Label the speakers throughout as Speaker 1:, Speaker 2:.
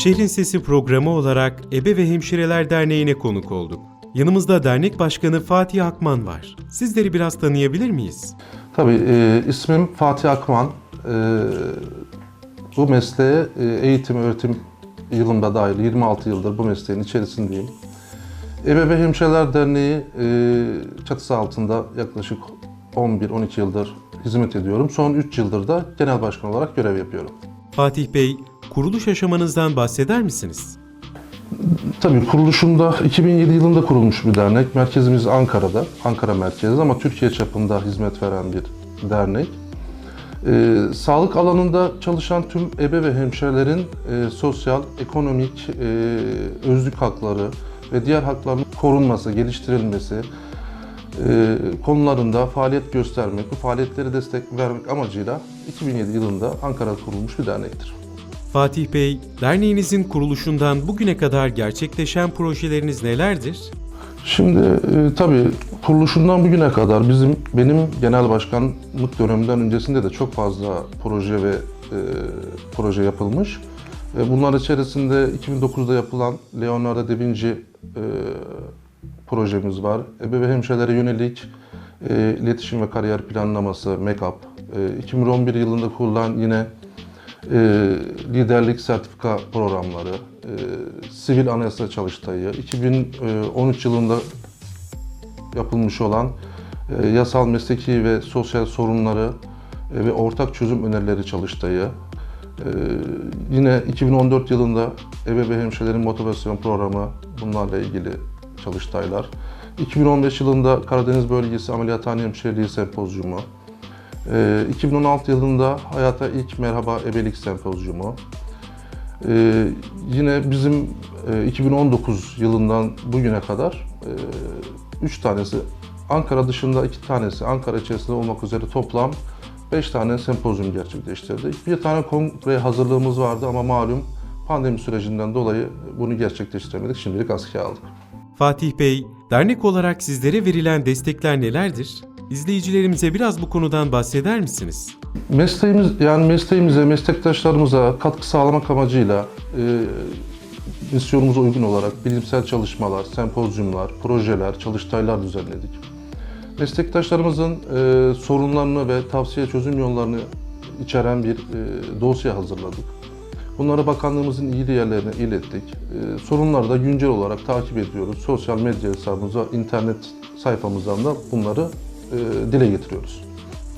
Speaker 1: Şehrin Sesi programı olarak Ebe ve Hemşireler Derneği'ne konuk olduk. Yanımızda dernek başkanı Fatih Akman var. Sizleri biraz tanıyabilir miyiz?
Speaker 2: Tabii e, ismim Fatih Akman. E, bu mesleğe e, eğitim, öğretim yılımda dahil 26 yıldır bu mesleğin içerisindeyim. Ebe ve Hemşireler Derneği e, çatısı altında yaklaşık 11-12 yıldır hizmet ediyorum. Son 3 yıldır da genel başkan olarak görev yapıyorum.
Speaker 1: Fatih Bey, kuruluş aşamanızdan bahseder misiniz?
Speaker 2: Tabii kuruluşunda 2007 yılında kurulmuş bir dernek. Merkezimiz Ankara'da, Ankara merkezi ama Türkiye çapında hizmet veren bir dernek. Ee, sağlık alanında çalışan tüm ebe ve hemşirelerin e, sosyal, ekonomik, e, özlük hakları ve diğer hakların korunması, geliştirilmesi e, konularında faaliyet göstermek, bu faaliyetleri destek vermek amacıyla 2007 yılında Ankara'da kurulmuş bir dernektir.
Speaker 1: Fatih Bey, derneğinizin kuruluşundan bugüne kadar gerçekleşen projeleriniz nelerdir?
Speaker 2: Şimdi e, tabii kuruluşundan bugüne kadar bizim benim genel başkanlık döneminden öncesinde de çok fazla proje ve e, proje yapılmış. E, bunlar içerisinde 2009'da yapılan Leonardo da Vinci e, projemiz var. Ebe ve hemşirelere yönelik e, iletişim ve kariyer planlaması, make-up. E, 2011 yılında kurulan yine e, liderlik sertifika programları, e, sivil anayasa çalıştayı, 2013 yılında yapılmış olan e, yasal, mesleki ve sosyal sorunları e, ve ortak çözüm önerileri çalıştayı, e, yine 2014 yılında ebe ve hemşirelerin motivasyon programı bunlarla ilgili çalıştaylar, 2015 yılında Karadeniz Bölgesi Ameliyathane Hemşireliği Sempozyumu, ee, 2016 yılında hayata ilk Merhaba Ebelik Sempozyumu. Ee, yine bizim e, 2019 yılından bugüne kadar 3 tanesi Ankara dışında 2 tanesi Ankara içerisinde olmak üzere toplam 5 tane sempozyum gerçekleştirdik. Bir tane kongre hazırlığımız vardı ama malum pandemi sürecinden dolayı bunu gerçekleştiremedik. Şimdilik askıya aldık.
Speaker 1: Fatih Bey, dernek olarak sizlere verilen destekler nelerdir? İzleyicilerimize biraz bu konudan bahseder misiniz?
Speaker 2: Mesleğimiz yani mesleğimize, meslektaşlarımıza katkı sağlamak amacıyla e, misyonumuza uygun olarak bilimsel çalışmalar, sempozyumlar, projeler, çalıştaylar düzenledik. Meslektaşlarımızın e, sorunlarını ve tavsiye çözüm yollarını içeren bir e, dosya hazırladık. Bunları bakanlığımızın ilgili yerlerine ilettik. E, sorunları da güncel olarak takip ediyoruz. Sosyal medya hesabımıza, internet sayfamızdan da bunları e, dile getiriyoruz.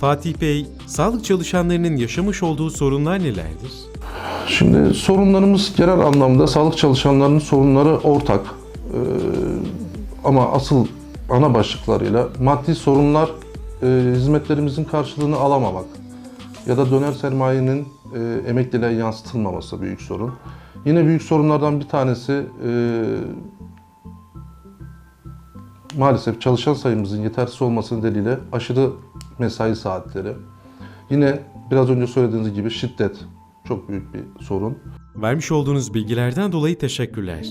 Speaker 1: Fatih Bey, sağlık çalışanlarının yaşamış olduğu sorunlar nelerdir?
Speaker 2: Şimdi sorunlarımız genel anlamda sağlık çalışanlarının sorunları ortak. Ee, ama asıl ana başlıklarıyla maddi sorunlar e, hizmetlerimizin karşılığını alamamak ya da döner sermayenin e, emekliliğe yansıtılmaması büyük sorun. Yine büyük sorunlardan bir tanesi e, maalesef çalışan sayımızın yetersiz olması nedeniyle aşırı mesai saatleri. Yine biraz önce söylediğiniz gibi şiddet çok büyük bir sorun.
Speaker 1: Vermiş olduğunuz bilgilerden dolayı teşekkürler.